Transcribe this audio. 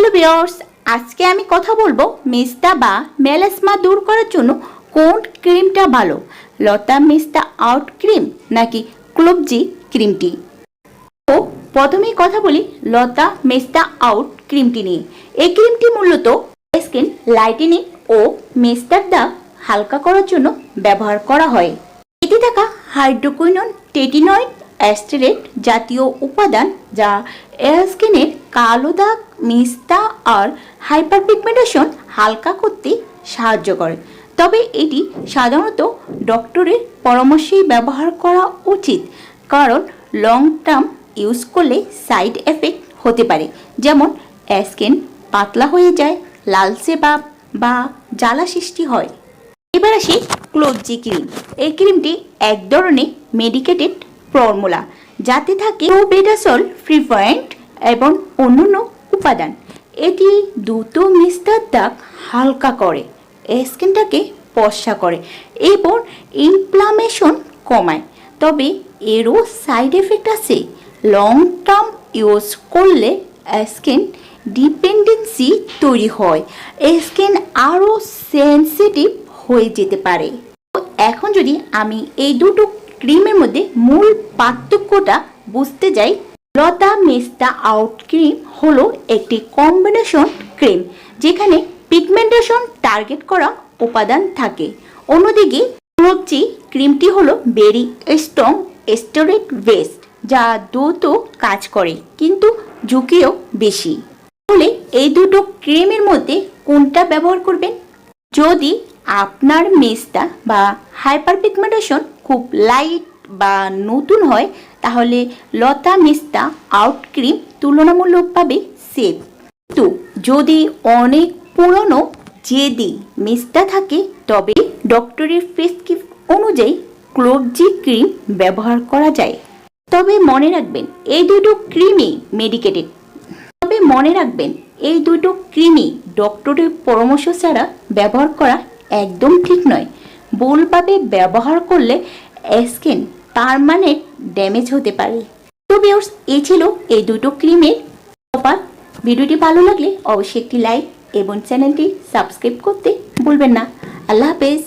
Hello বিয়ার্স আজকে আমি কথা বলব মেস্তা বা মেলাসমা দূর করার জন্য কোন ক্রিমটা ভালো? লতা মেস্তা আউট ক্রিম নাকি ক্লোবজি ক্রিমটি তো প্রথমেই কথা বলি লতা মেস্তা আউট ক্রিমটি নিয়ে। এই ক্রিমটি মূলত স্কিন লাইটেনিং ও মেস্তার দাগ হালকা করার জন্য ব্যবহার করা হয়। এতে থাকা হাইড্রোকুইনন টেটিনয়েড অ্যাস্টেরেট জাতীয় উপাদান যা এয়ার স্কিনের কালো দাগ, মিস্তা আর হাইপার পিগমেন্টেশন হালকা করতে সাহায্য করে। তবে এটি সাধারণত ডক্টরের পরামর্শেই ব্যবহার করা উচিত, কারণ লং টার্ম ইউজ করলে সাইড এফেক্ট হতে পারে। যেমন স্কিন পাতলা হয়ে যায়, লালচে ভাব বা জ্বালা সৃষ্টি হয়। এবার আসি ক্লোজি ক্রিম এই ক্রিমটি এক ধরনের মেডিকেটেড ফর্মুলা যাতে থাকে বেডাসল ফ্রিফয়েন্ট এবং অন্যান্য উপাদান। এটি দ্রুত মিস্তার দাগ হালকা করে স্কিনটাকে ফর্সা করে এবং ইনফ্লামেশন কমায়। তবে এরও সাইড এফেক্ট আছে। লং টার্ম ইউজ করলে স্কিন ডিপেন্ডেন্সি তৈরি হয়। স্কিন আরও সেন্সিটিভ হয়ে যেতে পারে। এখন যদি আমি এই দুটো ক্রিমের মধ্যে মূল পার্থক্যটা বুঝতে যাই লতা মেস্তা আউট ক্রিম হলো একটি কম্বিনেশন ক্রিম যেখানে পিগমেন্টেশন টার্গেট করা উপাদান থাকে। অন্যদিকে ক্লোবচি ক্রিমটি হলো বেরি স্ট্রং স্টোরেট বেস্ট যা দ্রুত কাজ করে কিন্তু ঝুঁকিও বেশি। তাহলে এই দুটো ক্রিমের মধ্যে কোনটা ব্যবহার করবেন? যদি আপনার মেস্তা বা হাইপার পিগমেন্টেশন খুব লাইট বা নতুন হয় তাহলে লতা মিস্তা আউট ক্রিম তুলনামূলকভাবে সেফ কিন্তু যদি অনেক পুরনো জেদি মিস্তা থাকে, তবে ডক্টরের প্রেসক্রিপ অনুযায়ী ক্লোবজি ক্রিম ব্যবহার করা যায়। তবে মনে রাখবেন, এই দুটো ক্রিমই মেডিকেটেড তবে মনে রাখবেন, এই দুটো ক্রিমই ডক্টরের পরামর্শ ছাড়া ব্যবহার করা একদম ঠিক নয়। ভুলভাবে ব্যবহার করলে স্কিন পারমানেন্ট ড্যামেজ হতে পারে। তো বিয়র্স এই ছিল এই দুটো ক্রিমের অপার ভিডিওটি ভালো লাগলে অবশ্যই একটি লাইক এবং চ্যানেলটি সাবস্ক্রাইব করতে ভুলবেন না। আল্লাহ হাফেজ।